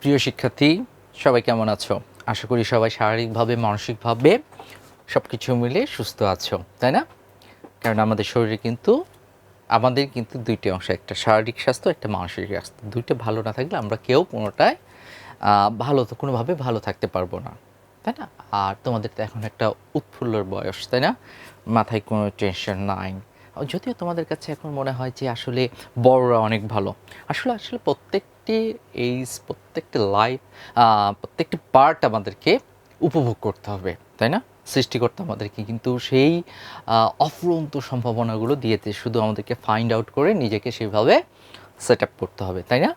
প্রিয় শিক্ষার্থী, সবাই কেমন আছো? আশা করি সবাই শারীরিকভাবে, মানসিকভাবে সব কিছু মিলে সুস্থ আছো, তাই না? কারণ আমাদের শরীরে কিন্তু, আমাদের কিন্তু দুইটি অংশ, একটা শারীরিক স্বাস্থ্য, একটা মানসিক স্বাস্থ্য। দুইটা ভালো না থাকলে আমরা কেউ কোনোটায় ভালো তো কোনোভাবে ভালো থাকতে পারব না, তাই না? আর তোমাদের তো এখন একটা উৎফুল্লর বয়স, তাই না? মাথায় কোনো টেনশন নাই। যদিও তোমাদের কাছে এখন মনে হয় যে আসলে বড়রা অনেক ভালো। আসলে আসলে প্রত্যেকটি এইজ প্রত্যেকটি লাইফ প্রত্যেকটি পার্ট আমাদেরকে উপভোগ করতে হবে, তাই না? সৃষ্টিকর্তা আমাদেরকে কিন্তু সেই অফুরন্ত সম্ভাবনাগুলো দিয়েছে, শুধু আমাদেরকে ফাইন্ড আউট করে নিজেকে সেভাবে সেট আপ করতে হবে, তাই না?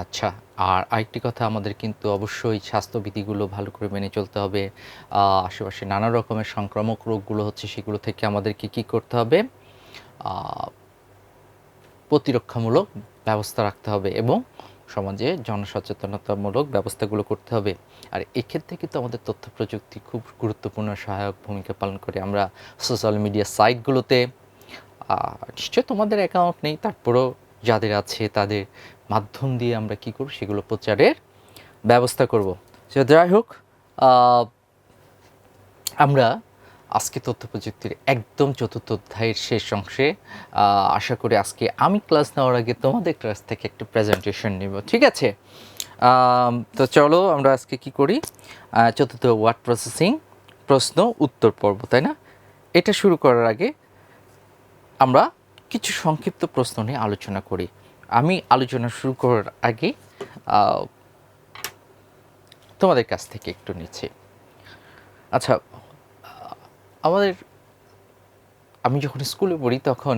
আচ্ছা আর আরেকটি কথা আমাদের কিন্তু অবশ্যই স্বাস্থ্যবিধিগুলো ভালো করে মেনে চলতে হবে আশেপাশে নানা রকমের সংক্রামক রোগগুলো হচ্ছে সেগুলো থেকে আমাদেরকে কি করতে হবে? প্রতিরক্ষামূলক ব্যবস্থা রাখতে হবে এবং সমাজে জনসচেতনতামূলক ব্যবস্থাগুলো করতে হবে। আর এক্ষেত্রে কিন্তু আমাদের তথ্য প্রযুক্তি খুব গুরুত্বপূর্ণ সহায়ক ভূমিকা পালন করে। আমরা সোশ্যাল মিডিয়া সাইটগুলোতে নিশ্চয় তোমাদের অ্যাকাউন্ট নেই, তারপরেও যাদের আছে তাদের মাধ্যম দিয়ে আমরা কি করব, সেগুলো প্রচারের ব্যবস্থা করব। সে যাই হোক আমরা আজকে তথ্য প্রযুক্তির একদম চতুর্থ অধ্যায়ের শেষ অংশে আশা করি আজকে আমি ক্লাস নেওয়ার আগে তোমাদের ক্লাস থেকে একটু প্রেজেন্টেশন নেব, ঠিক আছে? তো চলো আমরা আজকে কি করি? চতুর্থ ওয়ার্ড প্রসেসিং প্রশ্ন, উত্তর পর্ব, তাই না? এটা শুরু করার আগে আমরা কিছু সংক্ষিপ্ত প্রশ্ন নিয়ে আলোচনা করি। আমি আলোচনা শুরু করার আগে তোমাদের কাছ থেকে একটু নিচ্ছি। আচ্ছা আমাদের, আমি যখন স্কুলে পড়ি তখন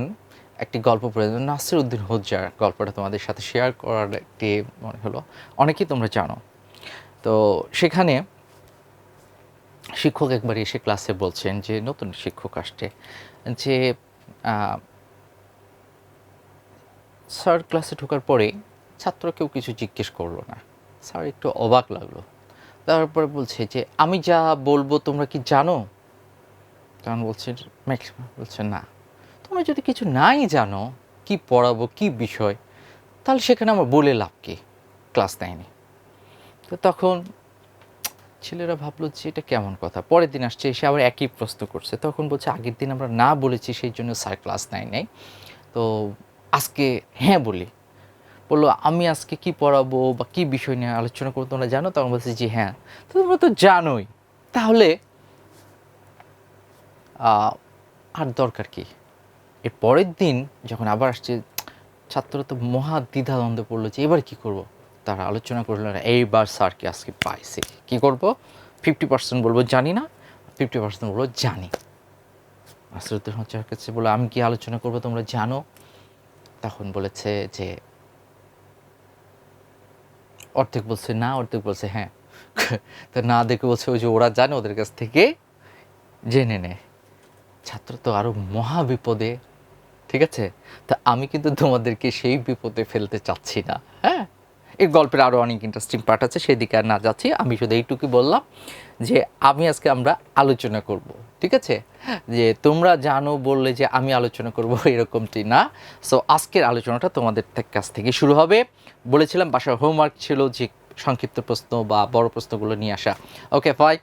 একটি গল্প পড়ে, নাসির উদ্দিন হোজ্জার গল্পটা তোমাদের সাথে শেয়ার করার একটি মনে হলো? অনেকেই তোমরা জানো। তো সেখানে শিক্ষক একবার এসে ক্লাসে বলছেন যে, নতুন শিক্ষক আসছে, যে স্যার ক্লাসে ঢোকার পরে ছাত্র কেউ কিছু জিজ্ঞেস করল না। স্যার একটু অবাক লাগল। তারপরে বলছে যে, আমি যা বলব তোমরা কি জানো? তখন বলছে ম্যাক্সিমাম বলছে না। তোমরা যদি কিছু নাই জানো, কি পড়াবো, কি বিষয়, তাহলে সেখানে আমার বলে লাভ কি? ক্লাস নেয়নি। তো তখন ছেলেরা ভাবলো যে এটা কেমন কথা? পরের দিন আসছে, এসে আবার একই প্রশ্ন করছে। তখন বলছে, আগের দিন আমরা না বলেছি, সেই জন্য স্যার ক্লাস নেয় নাই। তো আজকে হ্যাঁ বলি। বলল, আমি আজকে কি পড়াবো বা কি বিষয় নিয়ে আলোচনা করব তোমরা জানো? তখন বলছে যে হ্যাঁ। তো তোমরা তো জানোই। তাহলে আর দরকার কি? এর পরের দিন যখন আবার আসছে ছাত্ররা তো মহা দ্বিধাদ্বন্দ্বে পড়ল যে এবার কি করব? তারা আলোচনা করল, না, এইবার স্যারকে আজকে পাইছে। কি করব? ফিফটি পার্সেন্ট বলব, জানি না। ফিফটি পার্সেন্ট বলব, জানি। আসরুদ্দিন হচ্ছার কাছে বলল, আমি কি আলোচনা করব তোমরা জানো? তখন বলেছে যে, অর্ধেক বলছে না, অর্ধেক বলছে হ্যাঁ। তো না দেখে বলছে ওই যে ওরা জানে, ওদের কাছ থেকে জেনে নেয়। ছাত্র তো আরও মহা বিপদে, ঠিক আছে? তা আমি কিন্তু তোমাদেরকে সেই বিপদে ফেলতে চাচ্ছি না হ্যাঁ? এই গল্পের আরও অনেক ইন্টারেস্টিং পার্ট আছে, সেদিকে আর না যাচ্ছি। আমি শুধু এইটুকুই বললাম যে, আমি আজকে আমরা আলোচনা করব, ঠিক আছে? যে তোমরা জানো বললে যে আমি আলোচনা করব এরকমটি না। সো আজকের আলোচনাটা তোমাদের কাছ থেকে শুরু হবে। বলেছিলাম বাসার হোমওয়ার্ক ছিল যে সংক্ষিপ্ত প্রশ্ন বা বড় প্রশ্নগুলো নিয়ে আসা। ওকে ফাই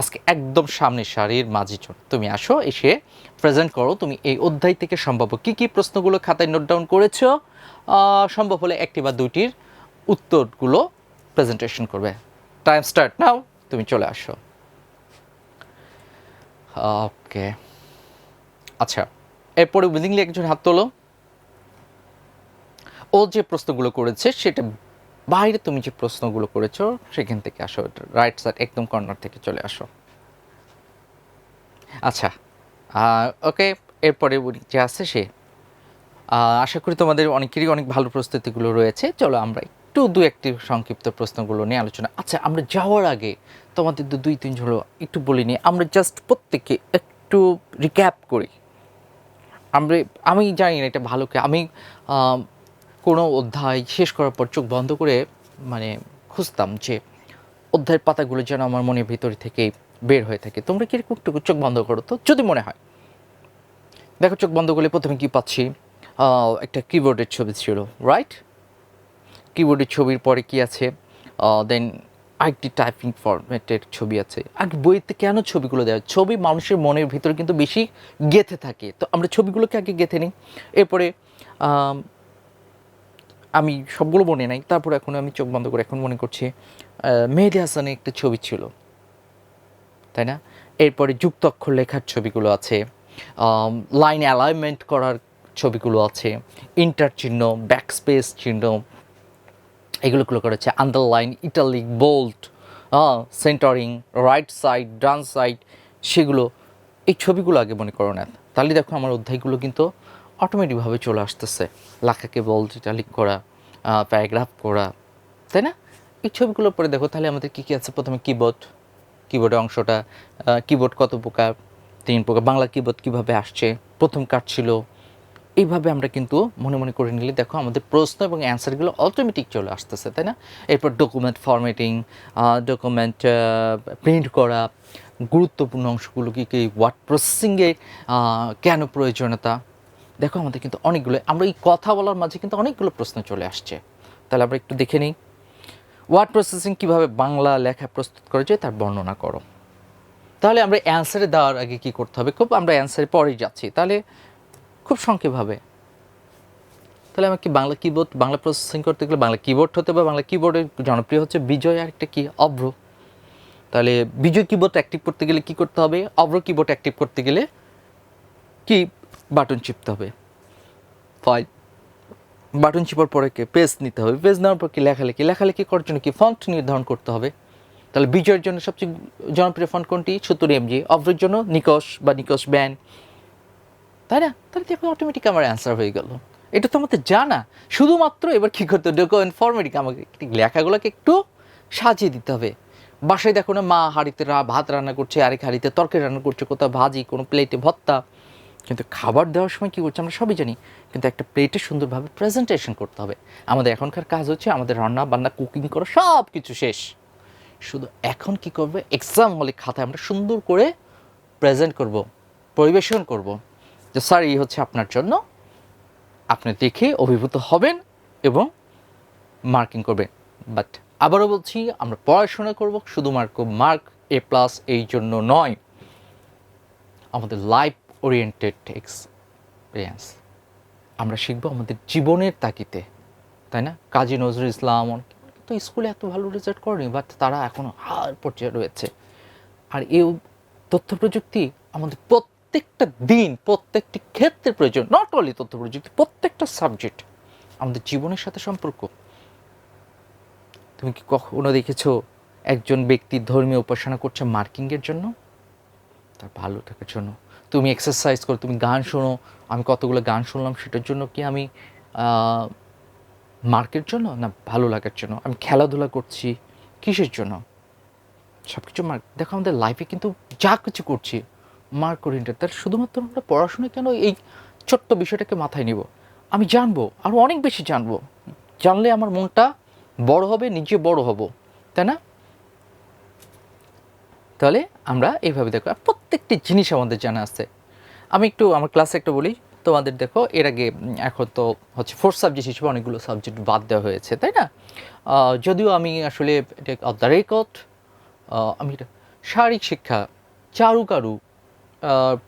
আজকে একদম সামনের সারির মাঝিজন তুমি আসো, এসে প্রেজেন্ট করো, তুমি এই অধ্যায় থেকে সম্ভাব্য কি কি প্রশ্নগুলো খাতায় নোট ডাউন করেছ সম্ভব হলে একটি বা দুইটির উত্তরগুলো প্রেজেন্টেশন করবে। টাইম স্টার্ট নাও তুমি চলে আসো। ওকে আচ্ছা এরপরে উইলিংলি একজন হাত তোলো। ও যে প্রশ্নগুলো করেছে, সেটা বাইরে তুমি যে প্রশ্নগুলো করেছ সেখান থেকে আসো রাইট সাইড একদম কর্নার থেকে চলে আসো। আচ্ছা ওকে এরপরে যে আছে সে আশা করি তোমাদের অনেকেরই অনেক ভালো প্রস্তুতিগুলো রয়েছে। চলো আমরা একটু দু একটি সংক্ষিপ্ত প্রশ্নগুলো নিয়ে আলোচনা আচ্ছা আমরা যাওয়ার আগে তোমাদের তো দুই তিন হলো একটু বলি নিই। আমরা জাস্ট প্রত্যেককে একটু রিক্যাপ করি। আমরা আমি জানি না এটা ভালো আম, কোনো অধ্যায় শেষ করার পর চোখ বন্ধ করে মানে খুঁজতাম যে অধ্যায়ের পাতাগুলো যেন আমার মনের ভিতর থেকে বের হয়ে থাকে। তোমরা কি একটু চোখ বন্ধ করো তো? যদি মনে হয়। দেখো, চোখ বন্ধ করলে প্রথমে কী পাচ্ছি? একটা কিবোর্ডের ছবি ছিল রাইট কিবোর্ডের ছবির পরে কি আছে? দেন আরেকটি টাইপিং ফরম্যাটের ছবি আছে। আর বইতে কেন ছবিগুলো দেওয়া? ছবি মানুষের মনের ভিতরে কিন্তু বেশি গেথে থাকে। তো আমরা ছবিগুলোকে আগে গেথে নিই। এরপরে আম, সবগুলো মনে নাই তারপর এখন আমি চোখ বন্ধ করে এখন মনে করছি মেহেদি হাসানের একটা ছবি ছিল। তাই না? এরপরে যুক্ত অক্ষর লেখার ছবিগুলো আছে লাইন অ্যালাইনমেন্ট করার ছবিগুলো আছে ইন্টার চিহ্ন ব্যাকস্পেস চিহ্ন এগুলোগুলো করেছে underline italic bold centering right side ডান সাইড সেগুলো এই ছবিগুলো আগে মনে করো না। তাহলে দেখো আমার অধ্যায়গুলো কিন্তু অটোমেটিকভাবে চলে আসতেছে। লেখাকে বোল্ট ইটালিক করা প্যারাগ্রাফ করা, তাই না? এই ছবিগুলোর পরে দেখো, তাহলে আমাদের কী কী আছে? প্রথমে কিবোর্ড কিবোর্ডের অংশটা কিবোর্ড কত প্রকার? তিন প্রকার, বাংলা কিবোর্ড কীভাবে আসছে? প্রথম কাট ছিল, এইভাবে আমরা কিন্তু মনে মনে করে নিলে দেখো, আমাদের প্রশ্ন এবং অ্যান্সারগুলো অটোমেটিক চলে আসতেছে, তাই না? এরপর ডকুমেন্ট ফরম্যাটিং ডকুমেন্ট প্রিন্ট করা, গুরুত্বপূর্ণ অংশগুলো কী কী? ওয়ার্ড প্রসেসিংয়ে কেন প্রয়োজনীয়তা? দেখো আমাদের কিন্তু অনেকগুলো, আমরা এই কথা বলার মাঝে কিন্তু অনেকগুলো প্রশ্ন চলে আসছে। তাহলে আমরা একটু দেখে নিই। ওয়ার্ড প্রসেসিং কীভাবে বাংলা লেখা প্রস্তুত করা যায় তার বর্ণনা করো। তাহলে আমরা অ্যান্সারে দেওয়ার আগে কি করতে হবে? খুব আমরা অ্যান্সারে পরেই যাচ্ছি। তাহলে খুব সংক্ষেপভাবে। তাহলে আমার কি বাংলা কিবোর্ড বাংলা প্রসেসিং করতে গেলে বাংলা কিবোর্ড হতে বা বাংলা কিবোর্ডের জনপ্রিয় হচ্ছে বিজয় আর একটা কি? অভ্র। তাহলে বিজয় কিবোর্ড অ্যাক্টিভ করতে গেলে কি করতে হবে? অভ্র কিবোর্ড অ্যাক্টিভ করতে গেলে কি বাটন চিপতে হবে। ফাইল বাটন চিপার পরে কি পেজ নিতে হবে? পেজ নেওয়ার পর কি লেখালেখি? লেখালেখি করার জন্য কি ফন্ট নির্ধারণ করতে হবে? তাহলে বিজয়ের জন্য সবচেয়ে জনপ্রিয় ফন্ট কোনটি? সত্তর এমজি অভ্রের জন্য নিকশ বা নিকশ ব্যান। তাই না? তাহলে দেখো অটোমেটিক আমার অ্যান্সার হয়ে গেল। এটা তো আমাদের জানা। শুধুমাত্র এবার কী করতে ডকুমেন্ট ফর্মেটিক আমাকে লেখাগুলোকে একটু সাজিয়ে দিতে হবে। বাসায় দেখো না, মা হাঁড়িতে ভাত রান্না করছে, আরেক হাঁড়িতে তরকারি রান্না করছে, কোথাও ভাজি, কোনো প্লেটে ভত্তা কিন্তু খাবার দেওয়ার সময় কী করছে আমরা সবই জানি, কিন্তু একটা প্লেটে সুন্দরভাবে প্রেজেন্টেশন করতে হবে। আমাদের এখনকার কাজ হচ্ছে আমাদের রান্না বান্না কুকিং করা সব কিছু শেষ। শুধু এখন কি করবে? এক্সাম হলে খাতায় আমরা সুন্দর করে প্রেজেন্ট করব, পরিবেশন করব যে, স্যার, এই হচ্ছে আপনার জন্য। আপনি দেখে অভিভূত হবেন এবং মার্কিং করবেন। বাট আবারও বলছি, আমরা পড়াশোনা করব, শুধুমাত্র মার্ক এ প্লাস এই জন্য নয়। আমাদের লাইফ ওরিয়েন্টেড এক্সপিরিয়েন্স আমরা শিখব আমাদের জীবনের তাকিতে তাই না? কাজী নজরুল ইসলাম তো স্কুলে এত ভালো রেজাল্ট করেনি বাট তারা এখনও হার পর্যায়ে রয়েছে। আর এই তথ্য প্রযুক্তি আমাদের প্রত্যেকটা দিন, প্রত্যেকটি ক্ষেত্রে প্রয়োজন। নট অনলি তথ্য প্রযুক্তি প্রত্যেকটা সাবজেক্ট আমাদের জীবনের সাথে সম্পর্ক। তুমি কি কখনো দেখেছ একজন ব্যক্তি ধর্মীয় উপাসনা করছে মার্কিংয়ের জন্য? তার ভালো থাকার জন্য। তুমি এক্সারসাইজ করো, তুমি গান শোনো, আমি কতগুলো গান শুনলাম সেটার জন্য কি আমি মার্কের জন্য না ভালো লাগার জন্য? আমি খেলাধুলা করছি, কিসের জন্য? সব কিছু মার্ক, দেখো আমাদের লাইফে কিন্তু যা কিছু করছি, মার্ক ওরিয়েন্টেড তার শুধুমাত্র আমরা পড়াশোনা কেন এই ছোট্ট বিষয়টাকে মাথায় নিব? আমি জানব আরও অনেক বেশি জানব। জানলে আমার মনটা বড় হবে, নিজে বড় হব, তাই না? তাহলে আমরা এইভাবে দেখো, প্রত্যেকটি জিনিস আমাদের জানা আছে। আমি একটু, আমার ক্লাসে একটু বলি, তোমাদের দেখো, এর আগে এখন তো হচ্ছে ফোর্থ সাবজেক্ট হিসেবে অনেকগুলো সাবজেক্ট বাদ দেওয়া হয়েছে, তাই না? যদিও আমি আসলে অফ দ্য রেকর্ড আমি শারীরিক শিক্ষা, চারুকারু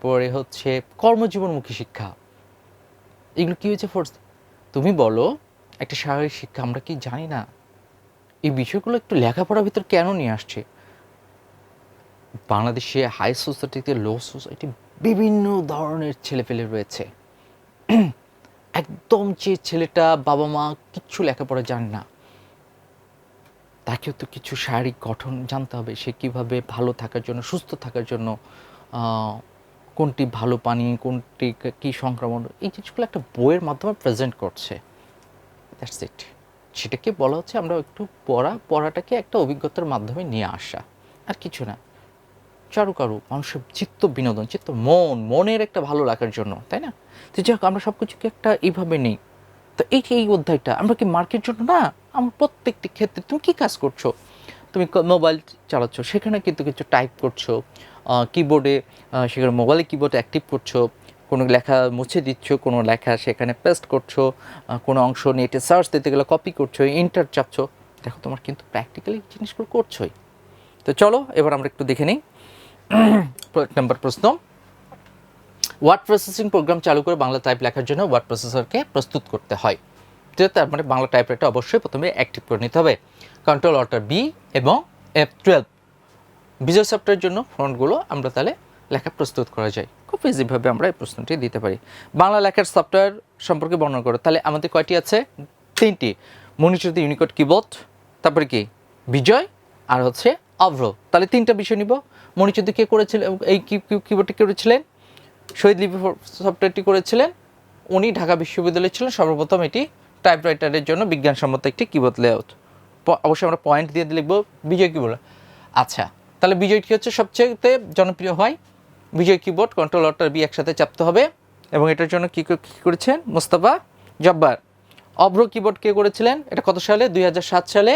পরে হচ্ছে কর্মজীবনমুখী শিক্ষা। এগুলো কী হয়েছে ফোর্স তুমি বলো, একটা শারীরিক শিক্ষা, আমরা কি জানি না? এই বিষয়গুলো একটু লেখাপড়ার ভিতর কেন নিয়ে আসছে? বাংলাদেশে হাই সোসাইটিতে লো সোসাইটি বিভিন্ন ধরনের ছেলেপেলে রয়েছে। একদম যে ছেলেটা বাবা মা কিচ্ছু লেখাপড়া জানে না, তাকেও তো কিছু শারীরিক গঠন জানতে হবে। সে কীভাবে ভালো থাকার জন্য, সুস্থ থাকার জন্য কোনটি ভালো পানি, কোনটি কী সংক্রমণ, এই জিনিসগুলো একটা বইয়ের মাধ্যমে প্রেজেন্ট করছে। দ্যাটস ইট সেটাকে বলা হচ্ছে আমরা একটু পড়া, পড়াটাকে একটা অভিজ্ঞতার মাধ্যমে নিয়ে আসা। আর কিছু না। চারুকারু, মানুষের চিত্ত বিনোদন, চিত্ত মন, মনের একটা ভালো লাগার জন্য, তাই না? তো যাই হোক, আমরা সব কিছুকে একটা এইভাবে নেই। তো এই যে এই অধ্যায়টা, আমরা কি মার্কের জন্য না? আমার প্রত্যেকটি ক্ষেত্রে তুমি কি কাজ করছ? তুমি মোবাইল চালাচ্ছ, সেখানে কিন্তু কিছু টাইপ করছ কিবোর্ডে সেখানে মোবাইলে কিবোর্ড অ্যাক্টিভ করছ, কোনো লেখা মুছে দিচ্ছ, কোনো লেখা সেখানে পেস্ট করছ কোনো অংশ নেটে সার্চ দিতে গেলে কপি করছ ইন্টার চাপছো। দেখো, তোমার কিন্তু প্র্যাকটিক্যালি জিনিসগুলো করছোই। তো চলো, এবার আমরা একটু দেখে নিই। এক নম্বর প্রশ্ন। ওয়ার্ড প্রসেসিং প্রোগ্রাম চালু করে বাংলা টাইপ লেখার জন্য ওয়ার্ড প্রসেসরকে প্রস্তুত করতে হয়। তার মানে বাংলা টাইপরাইটার অবশ্যই প্রথমে অ্যাক্টিভ করে নিতে হবে। কন্ট্রোল অল্টার বি এবং এফ টুয়েলভ বিজয় সফটওয়্যারের জন্য ফন্টগুলো আমরা তাহলে লেখা প্রস্তুত করা যায়। খুব ইজিভাবে আমরা এই প্রশ্নটি দিতে পারি। বাংলা লেখার সফটওয়্যার সম্পর্কে বর্ণনা করো। তাহলে আমাদের কয়টি আছে? তিনটি। মনিটরিত ইউনিকোড কিবোর্ড তারপরে কি? বিজয়, আর হচ্ছে অভ্র। তাহলে তিনটা বিষয় নিব। মনিচিত কে করেছিলেন এই কিবোর্ডটি করেছিলেন? শহীদ লিপি সফটওয়্যারটি করেছিলেন। উনি ঢাকা বিশ্ববিদ্যালয়ে ছিলেন। সর্বপ্রথম এটি টাইপরাইটারের জন্য বিজ্ঞানসম্মত একটি কিবোর্ড লেআউট অবশ্যই আমরা পয়েন্ট দিয়ে লিখব বিজয় কিবোর্ড আচ্ছা তাহলে বিজয় কি হচ্ছে? সবচেয়ে জনপ্রিয় হয় Bijoy keyboard control alter B একসাথে চাপতে হবে। এবং এটার জন্য কী কী করেছেন? মোস্তফা জব্বার। অভ্র কিবোর্ড কে করেছিলেন? এটা কত সালে? দুই হাজার সাত সালে।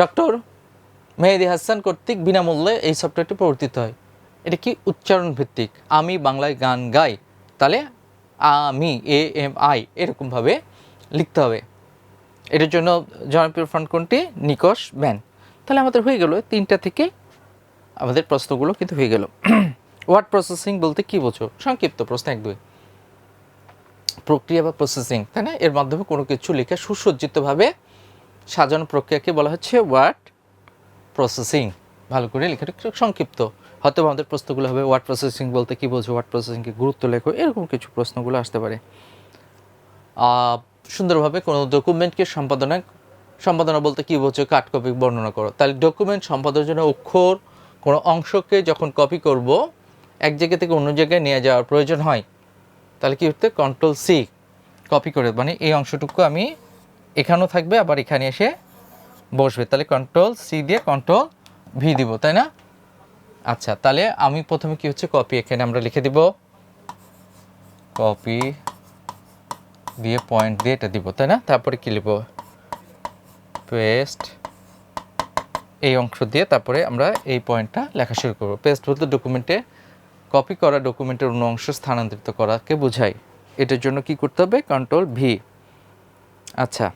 ডক্টর মেহেদি হাসান কর্তৃক বিনামূল্যে এই সফটওয়্যারটি প্রবর্তিত হয়। এটা কি উচ্চারণ ভিত্তিক? আমি বাংলায় গান গাই, তাহলে আমি, এ, এম, আই এরকমভাবে লিখতে হবে। এটার জন্য জনপ্রিয় ফ্রন্ট কোনটি? নিকশ ব্যান। তাহলে আমাদের হয়ে গেল তিনটা থেকে আমাদের প্রশ্নগুলো কিন্তু হয়ে গেল। ওয়ার্ড প্রসেসিং বলতে কি বোঝো? সংক্ষিপ্ত প্রশ্ন এক, দুই। প্রক্রিয়া বা প্রসেসিং তাই না? এর মাধ্যমে কোনো কিছু লেখা সুসজ্জিতভাবে সাজানো প্রক্রিয়াকে বলা হচ্ছে ওয়ার্ড প্রসেসিং ভালো করে লেখাটা একটু সংক্ষিপ্ত। হয়তো আমাদের প্রশ্নগুলো হবে ওয়ার্ড প্রসেসিং বলতে কি বোঝো? ওয়ার্ড প্রসেসিংকে গুরুত্ব লেখো? এরকম কিছু প্রশ্নগুলো আসতে পারে। সুন্দরভাবে কোনো ডকুমেন্টকে সম্পাদনা সম্পাদনা বলতে কি বোঝো? কাট কপি বর্ণনা করো। তাহলে ডকুমেন্ট সম্পাদনের জন্য অক্ষর, কোনো অংশকে যখন কপি করব, এক জায়গা থেকে অন্য জায়গায় নিয়ে যাওয়ার প্রয়োজন হয়। তাহলে কী করতে কন্ট্রোল সি কপি করে। মানে এই অংশটুকু আমি এখানেও থাকবে, আবার এখানে এসে বসবে। তাহলে কন্ট্রোল সি দিয়ে কন্ট্রোল ভি দিব, তাই না? আচ্ছা তাহলে আমি প্রথমে কি হচ্ছে? কপি এখানে আমরা লিখে দিব। কপি দিয়ে পয়েন্ট দিয়ে এটা দিব, তাই না? তারপরে কি লিখব? পেস্ট এই অংশ দিয়ে তারপরে আমরা এই পয়েন্টটা লেখা শুরু করব। পেস্ট বলতে ডকুমেন্টে কপি করা ডকুমেন্টের অন্য অংশ স্থানান্তরিত করাকে বোঝায়। এটার জন্য কি করতে হবে? কন্ট্রোল ভি আচ্ছা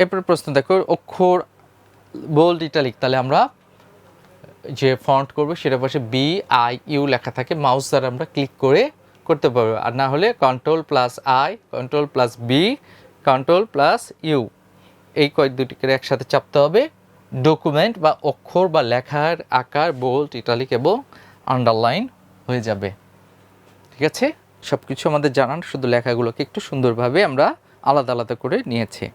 এরপরে প্রশ্ন, দেখো, অক্ষর বোল্ড ইটালিক তাহলে আমরা যে ফন্ট করব সেটা পাশে বি আই ইউ লেখা থাকে মাউস দ্বারা আমরা ক্লিক করে করতে পারব। আর না হলে control plus I control plus B control plus U এই কয়েক দুটিকে একসাথে চাপতে হবে। ডকুমেন্ট বা অক্ষর বা লেখার আকার বোল্ড ইটালিক এবং আন্ডারলাইন হয়ে যাবে। ঠিক আছে? সব কিছু আমাদের জানান, শুধু লেখাগুলোকে একটু সুন্দরভাবে আমরা আলাদা আলাদা করে নিয়েছি।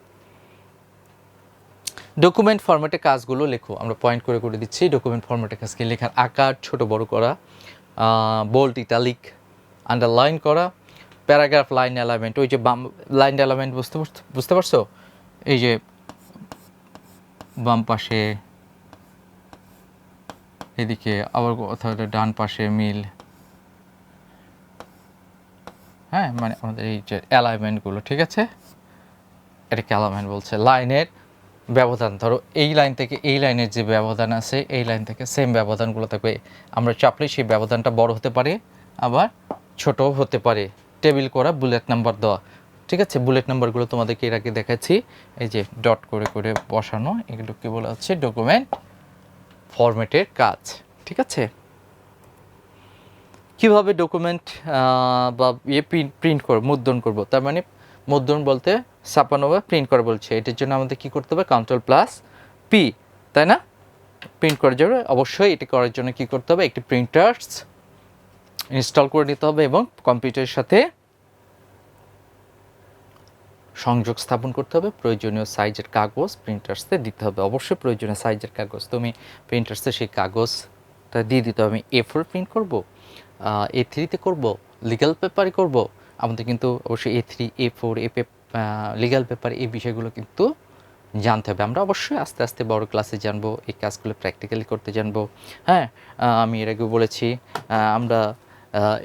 ডকুমেন্ট ফরম্যাটে কাজগুলো লেখো। আমরা পয়েন্ট করে করে দিচ্ছি ডকুমেন্ট ফরম্যাটে কাজকে লেখার আকার, ছোট, বড় করা বোল্ড ইটালিক আন্ডারলাইন করা প্যারাগ্রাফ লাইন অ্যালাইনমেন্ট ওই যে বাম লাইন অ্যালাইনমেন্ট বুঝতে বুঝতে পারছ? এই যে বাম পাশে, এদিকে আবার কোথাও ডান পাশে মিল। হ্যাঁ মানে আমাদের এই যে অ্যালাইনমেন্টগুলো ঠিক আছে? এটাকে অ্যালাইনমেন্ট বলছে লাইনের ব্যবধান। ধরো এই লাইন থেকে এই লাইনের যে ব্যবধান আছে, এই লাইন থেকে সেম ব্যবধানগুলো থাকবে। আমরা চাপলে সেই ব্যবধানটা বড় হতে পারে, আবার ছোট হতে পারে। টেবিল করা বুলেট নাম্বার দেওয়া। ঠিক আছে? বুলেট নাম্বারগুলো তোমাদেরকে এর আগে দেখাচ্ছি। এই যে ডট করে করে বসানো এগুলো কি বলা হচ্ছে ডকুমেন্ট ফরম্যাটের কাজ। ঠিক আছে? কীভাবে ডকুমেন্ট বা ইয়ে প্রিন্ট প্রিন্ট করব, মুদ্রণ করব? তার মানে মুদ্রণ বলতে ছাপানো বা প্রিন্ট করা বলছে। এটার জন্য আমাদের কি করতে হবে? কন্ট্রোল প্লাস পি তাই না? প্রিন্ট করার জন্য অবশ্যই এটি করার জন্য কি করতে হবে? একটি প্রিন্টার্স ইনস্টল করে নিতে হবে এবং কম্পিউটারের সাথে সংযোগ স্থাপন করতে হবে। প্রয়োজনীয় সাইজের কাগজ প্রিন্টার্সে দিতে হবে। অবশ্যই প্রয়োজনীয় সাইজের কাগজ। তুমি প্রিন্টার্সে সেই কাগজটা দিয়ে দিতে হবে। আমি এ ফোর প্রিন্ট করব এ থ্রিতে করব লিগ্যাল পেপারে করব। আমাদের কিন্তু অবশ্যই A three A four A legal paper এই বিষয়গুলো কিন্তু জানতে হবে। আমরা অবশ্যই আস্তে আস্তে বড় ক্লাসে জানব, এই কাজগুলো প্র্যাকটিক্যালি করতে জানব। হ্যাঁ আমি এর আগে বলেছি আমরা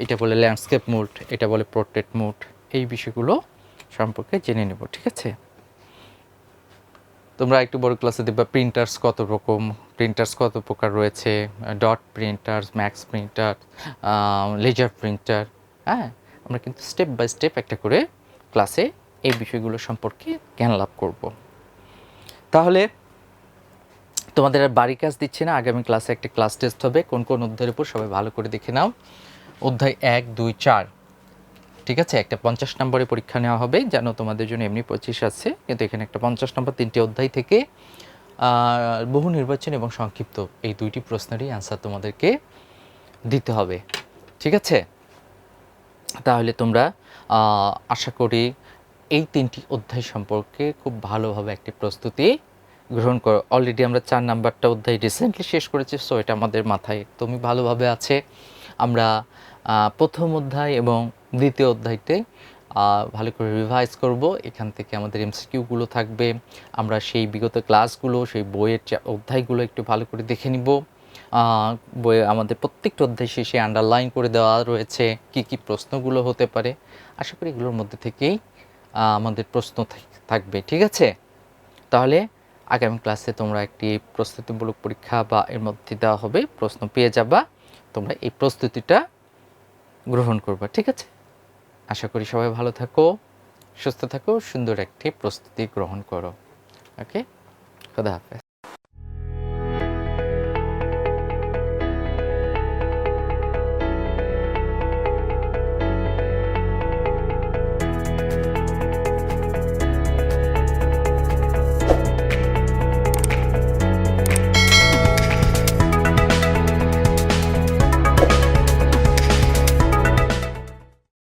এটা বলে ল্যান্ডস্কেপ মুড এটা বলে পোর্ট্রেট মুড এই বিষয়গুলো সম্পর্কে জেনে নেব, ঠিক আছে? তোমরা একটু বড় ক্লাসে দেখবে প্রিন্টার্স কত রকম প্রিন্টার্স কত প্রকার রয়েছে dot printers max printer laser printer হ্যাঁ? আমরা কিন্তু স্টেপ বাই স্টেপ একটা করে ক্লাসে এই বিষয়গুলো সম্পর্কে জ্ঞান লাভ করব। তাহলে, তোমাদের আর বাড়ি কাজ দিচ্ছি না, আগামী ক্লাসে একটা ক্লাস টেস্ট হবে, কোন কোন অধ্যায়ের উপর সবাই ভালো করে দেখে নাও। অধ্যায় এক, দুই, চার। ঠিক আছে? একটা পঞ্চাশ নম্বরে পরীক্ষা নেওয়া হবে যেন তোমাদের জন্য এমনি পঁচিশ আছে, কিন্তু এখানে একটা পঞ্চাশ নম্বর তিনটি অধ্যায় থেকে বহু নির্বাচন এবং সংক্ষিপ্ত এই দুইটি প্রশ্নেরই অ্যান্সার তোমাদেরকে দিতে হবে। ঠিক আছে? তাহলে তোমরা আশা করি এই তিনটি অধ্যায় সম্পর্কে খুব ভালোভাবে একটি প্রস্তুতি গ্রহণ করো। অলরেডি আমরা চার নাম্বারটা অধ্যায় রিসেন্টলি শেষ করেছি সো এটা আমাদের মাথায় একদমই ভালোভাবে আছে। আমরা প্রথম অধ্যায় এবং দ্বিতীয় অধ্যায়তে ভালো করে রিভাইজ করব। এখান থেকে আমাদের এমসিকিউগুলো থাকবে। আমরা সেই বিগত ক্লাসগুলো সেই বইয়ের অধ্যায়গুলো একটু ভালো করে দেখে নিব। বইয়ে আমাদের প্রত্যেকটা অধ্যায় শেষে আন্ডারলাইন করে দেওয়া রয়েছে কি কি প্রশ্নগুলো হতে পারে। আশা করি এগুলোর মধ্যে থেকেই আমাদের প্রশ্ন থাকবে, ঠিক আছে? তাহলে আগামী ক্লাসে তোমরা একটি প্রস্তুতিমূলক পরীক্ষা বা এর মধ্যে দেওয়া হবে, প্রশ্ন পেয়ে যাবা, তোমরা এই প্রস্তুতিটা গ্রহণ করবা, ঠিক আছে? আশা করি সবাই ভালো থাকো, সুস্থ থাকো, সুন্দর একটি প্রস্তুতি গ্রহণ করো, ওকে? খোদা হাফেজ।